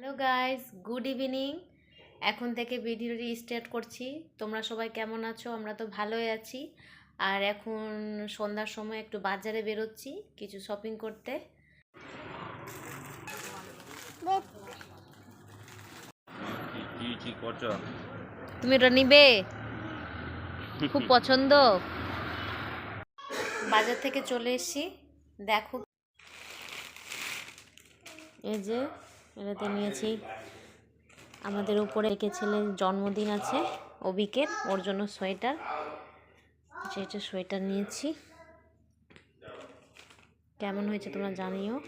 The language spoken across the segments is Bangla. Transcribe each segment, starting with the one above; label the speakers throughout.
Speaker 1: Hello guys good evening. এখন থেকে ভিডিওটি স্টার্ট করছি। তোমরা সবাই কেমন আছো? আমরা তো ভালোই আছি। আর এখন সন্ধ্যার সময় একটু বাজারে বেরোচ্ছি কিছু শপিং করতে। তুমি ওটা নিবে? খুব পছন্দ? বাজার থেকে চলে এসেছি। দেখো। এই যে এটাতে নিয়েছি আমাদের উপরে একে ছেলের জন্মদিন আছে অবিকের ওর জন্য সোয়েটার। যেটা সোয়েটার নিয়েছি। কেমন হয়েছে তোমরা জানিও।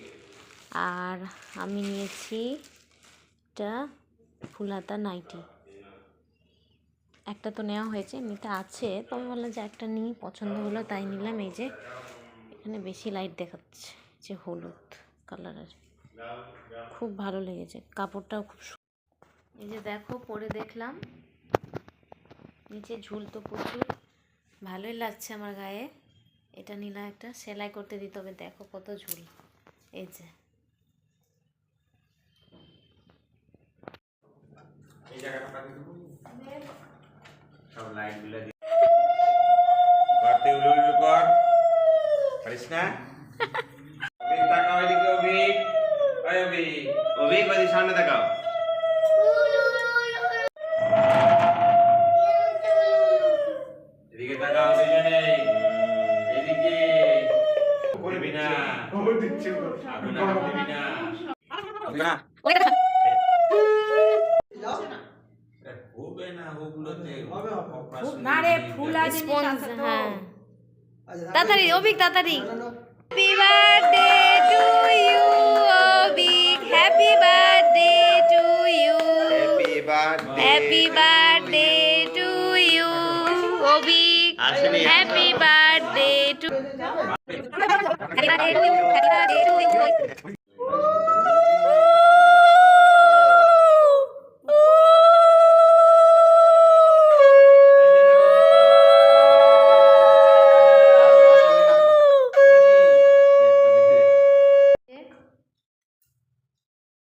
Speaker 1: আর আমি নিয়েছি এটা ফুলহাতা নাইটি। একটা তো নেওয়া হয়েছে, এমনিতে আছে। তবে বললাম যে একটা নিই, পছন্দ হলো তাই নিলাম। এই যে এখানে বেশি লাইট দেখাচ্ছে যে হলুদ কালারের। খুব ভালো লেগেছে। কাপড়টাও খুব এই যে দেখো, পরে দেখলাম। নিচে ঝুল তো প্রচুর। ভালোই লাগছে আমার গায়ে। এটা নিলাম একটা সেলাই করতে দিতে হবে দেখো কত ঝুল। এই যে।
Speaker 2: ওই অভিক অভিক ওই সামনে তাকাও এদিকে তাকাও দুজনে এদিকে দিবি না আগুন না না হবে না ওগুলোতে
Speaker 3: না রে ফুলা আছে
Speaker 1: হ্যাঁ তাড়াতাড়ি অভিক তাড়াতাড়ি happy birthday to you happy birthday to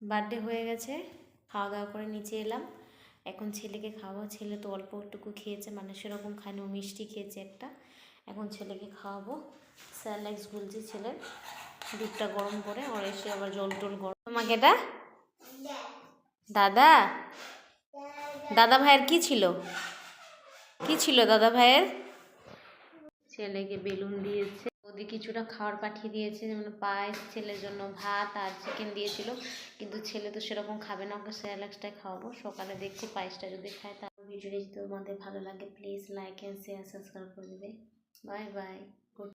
Speaker 1: birthday হয়ে গেছে খাওয়া দাওয়া করে নিচে এলাম। এখন ছেলেকে খাওয়াবো ছেলে তো অল্প একটুকু খেয়েছে মানে সেরকম খায়নি, ও মিষ্টি খেয়েছে একটা। এখন ছেলেকে খাওয়াবো। স্যালাইক্স গুলছে ছেলের। দুধটা গরম করে, ওর এসে আবার জল টল গরম। তোমাকে এটা? দাদা? দাদা ভাইয়ের কি ছিল? কি ছিল দাদা ভাইয়ের? ছেলেকে বেলুন দিয়েছে। ওদি কিছুটা খাবার পাঠিয়ে দিয়েছে, যেমন পায়েস, ছেলের জন্য ভাত আর চিকেন দিয়েছিল। কিন্তু ছেলে তো সেরকম খাবে না, ওকে স্যালাক্সটাই খাওয়াবো। সকালে দেখছি পায়েসটা যদি খায় তাহলে ভিডিওটি যদি তোমাদের ভালো লাগে please like and share subscribe করে দেবে। Bye bye